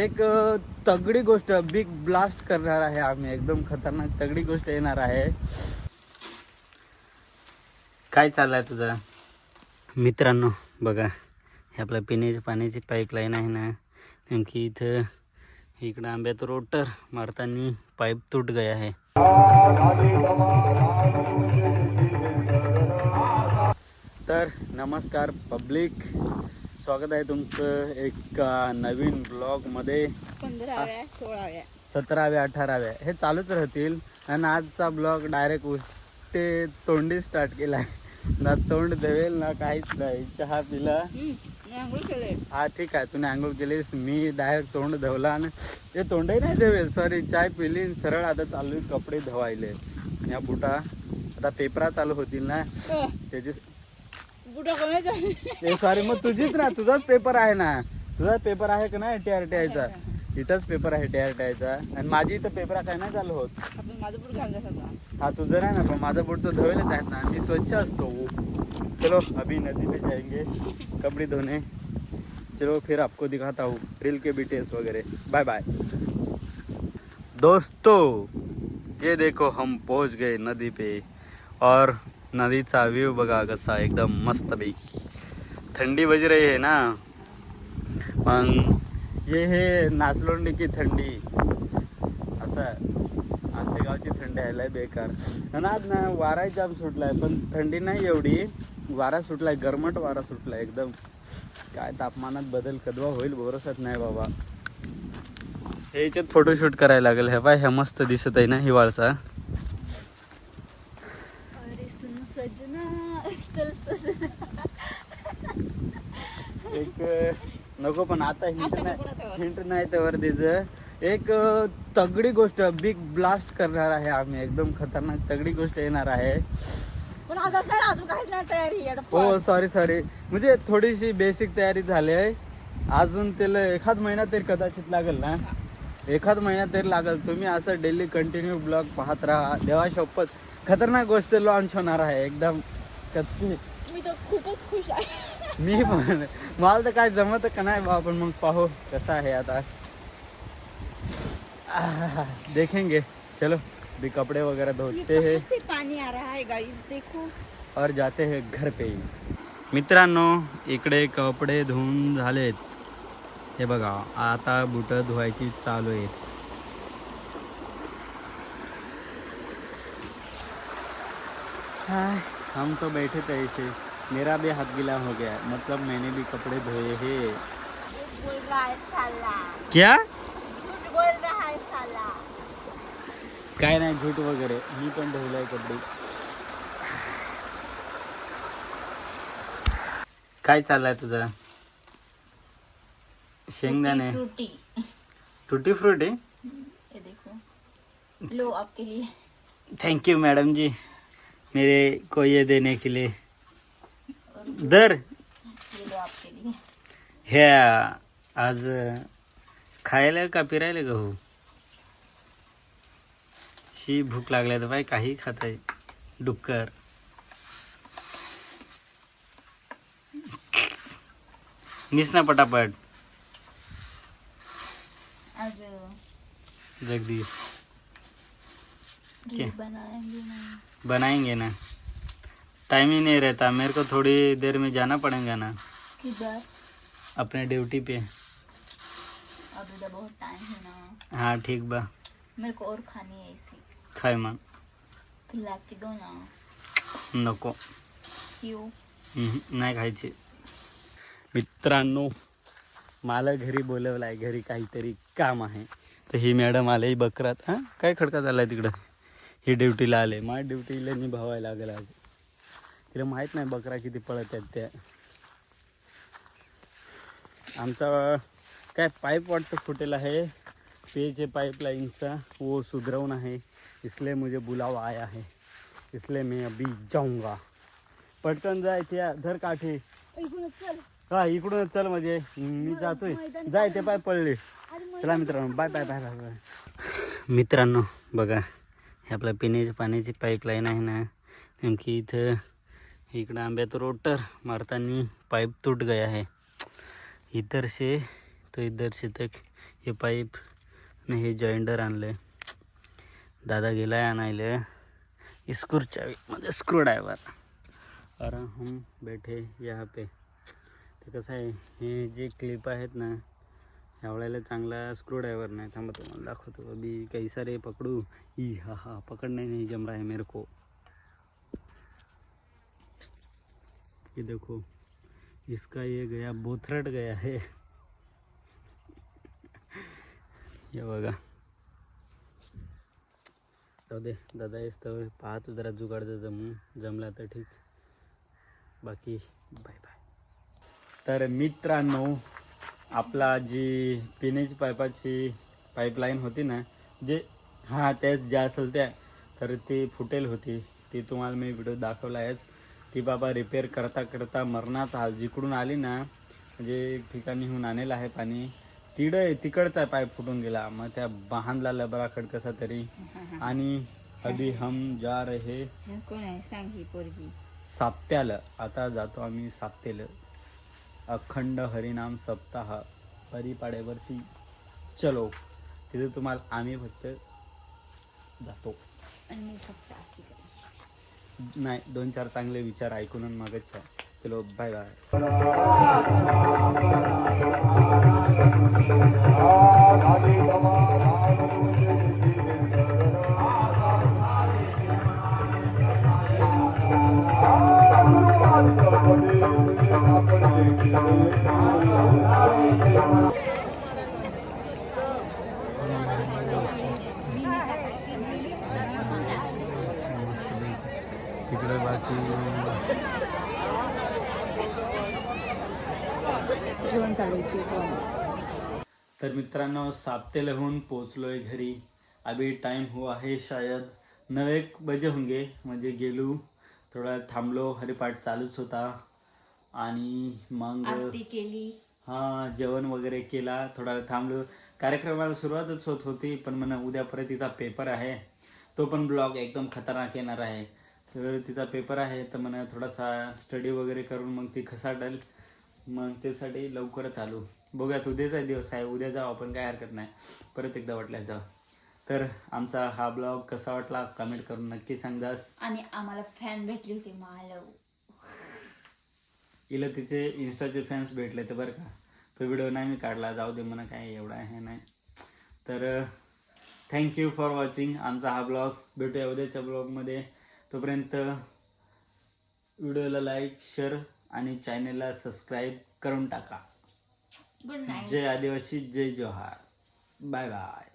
एक तगडी गोष्ट बिग ब्लास्ट करणार आहे आम्ही. एकदम खतरनाक तगडी गोष्ट येणार आहे. काय चाललंय तुझं? मित्रांनो बघा हे आपलं पिण्याची पाण्याची पाईपलाईन आहे ना नेमकी इथं इकडं आंब्यात रोटर मारताना पाईप तुट गया आहे. तर नमस्कार पब्लिक स्वागत आहे तुमचं एक नवीन ब्लॉगमध्ये. पंधराव्या सोळाव्या. सतराव्या अठराव्या हे चालूच राहतील. आणि आजचा ब्लॉग डायरेक्ट उष्टे तोंडी स्टार्ट केला आहे ना तोंड देवेल ना काहीच नाही. चहा पिला. हा ठीक आहे. तुम्ही आंघोळ केलीस मी डायरेक्ट तोंड धवला. आणि ते तोंडही नाही धवेल सॉरी चाय पिली सरळ आता चालू कपडे धवायले. या बुटा आता पेपरा चालू होतील ना. त्याची ए सॉरी मग तुझीच ना तुझाच पेपर आहे ना. तुझाच पेपर आहे का नाही टी आर टी आयचा इथंच पेपर आहे टी आर टी आयचा आणि माझी इथं पेपर काय नाही चालू होत. हा तुझं नाही ना पण माझा बुट तर धुवेलच आहेत ना. मी स्वच्छ असतो. चलो अभी नदी पे जाएंगे. कपड़े धोने चलो फिर आपको दिखाता हूँ. रील के बीटीएस वगैरह बाय बाय दोस्तों ये देखो हम पहुंच गए नदी पे. और नदीचा व्ह्यू बघा कसा एकदम मस्त पैकी थंडी बज रही ना? मग हे हे नाचलोंडी की थंडी. असं आहे. आमच्या गावची थंडी आहे लय बेकार. आणि आज ना वारा जाम सुटलाय पण थंडी नाही एवढी. वारा सुटलाय गरमट वारा सुटलाय एकदम. काय तापमानात बदल कदवा होईल भरोसाच नाही बाबा. हे याच्यात फोटोशूट करायला लागेल. हे पाय हे मस्त दिसत आहे ना हिवाळचा अरे सुन सजना चल सजना एक नको पण आता हिंट नाही. हिंट नाही त्यावर त्याचं एक तगडी गोष्ट बिग ब्लास्ट करणार आहे आम्ही. एकदम खतरनाक तगडी गोष्ट येणार आहे. हो सॉरी सॉरी म्हणजे थोडीशी बेसिक तयारी झाली आहे. अजून त्याला एखाद महिना तरी कदाचित लागेल ना? एखाद महिना तरी लागेल. तुम्ही असं डेली कंटिन्यू ब्लॉग पाहत राहा. देवा शपथ. खतरनाक गोष्ट लॉन्च होणार आहे. एकदम कचकी मी तर खूपच खुश आहे. मी पण. मला तर काय जमत का नाही बा पण मग पाहू कसं आहे आता. देखेंगे. चलो भी कपड़े वगैरह धोते हैं. से पानी आ रहा है गाइस देखो. और जाते हैं घर पे मित्रांनो इकडे कपडे धुवून झालेत. हे बघा आता बुट धुवायची चालू आहे हाय, हम तो बैठे थे ऐसे. मेरा भी हाथ गीला हो गया मतलब मैंने भी कपड़े धोए हैं। क्या? है काय नाही झूट वगैरे. मी पण धुवलाय कपडे. काय चाललंय तुझं? शेंगदाणे. फ्रूटी. Tutti frutti? ये देखो. लो आपके लिए. Thank you madam ji. मेरे को ये देने के लिए. दर. ये लो आपके लिए हे आज खायला का फिरायला का हो? शी भूक लागल्या तर बाई काही खात आहे डुक्कर. निस ना पटापट. जगदीश. बनाएंगे ना. टाइम ही नहीं रहता। मेरे को थोड़ी देर में जाना पड़ेगा ना। किधर? अपने ड्यूटी पे। अभी तो बहुत टाइम है ना। हाँ ठीक बा। मेरे को और खानी है इसी। खाय मग फिर ला के दो ना। नको। क्यों? नाही खायचे मित्रांनो मला घरी बोलवलं आहे घरी काहीतरी काम आहे. तर ही मॅडम आले बकरात. हां काय खडका झाला तिकडं? ही ड्युटीला आले. माझ्या ड्युटीला निभावायला लागेल आज. तिला माहीत नाही बकरा किती पळत आहेत त्या. आमचा काय पाईप वाटतं फुटेला आहे? पेचे पाइपलाइन वो सुधरवून आहे. इसलिए मुझे बुलावा आया है इसलिए मैं अभी जाऊंगा. पटकन जाय त्या धर काठी. हा इकडूनच चल म्हणजे. मी जातोय. जाय ते पाय पडले. चला मित्रांनो bye bye bye bye bye. मित्रांनो बघा. हे आपल्या पिण्याच्या पाण्याची पाईपलाईन आहे ना. नेमकी इथं इकडं आंब्यात रोटर मारताना पाईप तुट गया है. इधर से तो इधर से तक हे पाईप आणि हे जॉईंडर आणलं. दादा गेलाय आणायले. स्क्रू चावी मध्ये स्क्रू ड्रायव्हर और हम बैठे यहाँ पे. ते कसं आहे हे जे क्लिप आहेत ना ह्या वेळेला चांगला स्क्रू ड्रायव्हर नाही. थांबा तुम्हाला दाखवतो. अभी काही सारे पकडू? ई हा हा पकड नाही जम रहा है मेरे को. ये देखो इसका ये गया बोथरट गया है। हे बघा जाऊ दे दादा येस तर पाहतो जरा जुगाड जर जमू जमला तर ठीक। बाकी बाय बाय तर मित्रांनो आपला जी पिण्याची पाईपाची पाईपलाईन होती ना जे हां त्याच ज्या असेल त्या तर ती फुटेल होती. ती तुम्हाला मी व्हिडिओ दाखवला आहेच. ती बाबा रिपेअर करता करता मरणाच हाल जिकडून आली ना म्हणजे एक ठिकाणी होऊन आणलेलं आहे पाणी तिड तिकडचा पाईप फुटून गेला. मग त्या बांधला लबराकड कसा तरी. आणि अभी हम जा रहे. कोण आहे? सांग ही पोरगी. साप्त्याला. आता जातो आम्ही साप्तेला. अखंड हरिनाम सप्ताह परिपाड्यावरती. चलो तिथे तुम्हाला आम्ही फक्त जातो. आणि मी फक्त अशी करेन. नाही दोन चार चांगले विचार ऐकून मगच चलो बाय बाय तिकडे बाकी जेवण चालू आहे. जेवण तर मित्रांनो साप्तेलहून पोचलोय घरी. अभी टाइम हुआ है शायद. नऊ एक बजे होंगे म्हणजे गेलो. थोडा थांबलो हरिपाठ चालूच होता. आणि मग आरती केली. हा जेवण वगैरे केला थोडा थांबलो. कार्यक्रमाला सुरुवातच होत होती पण म्हणा उद्या परत तिचा पेपर आहे. तो पण ब्लॉग एकदम खतरनाक येणार आहे. तर तिचा पेपर आहे तर म्हणा थोडासा स्टडी वगैरे करून मग ती खसाटल मग त्यासाठी लवकरच आलो बघूयात उद्याचा दिवस आहे उद्या जाऊ आपण काय हरकत नाही. परत एकदा वाटल्यास जाऊ. तर आमचा हा ब्लॉग कसा वाटला कमेंट करून नक्की सांगदास आणि आम्हाला फॅन भेटली होती मालव. हिला तिचे इन्स्टाचे फॅन्स भेटले तर बरं का. तो व्हिडिओ नाही मी काढला जाऊ दे म्हणा काय एवढा आहे नाही. तर थँक्यू फॉर वॉचिंग आमचा हा ब्लॉग. भेटूया उद्याच्या ब्लॉगमध्ये. तोपर्यंत व्हिडिओला लाईक शेअर आणि चॅनेलला सबस्क्राईब करून टाका. गुड नाईट जय आदिवासी जय जोहार. Bye bye.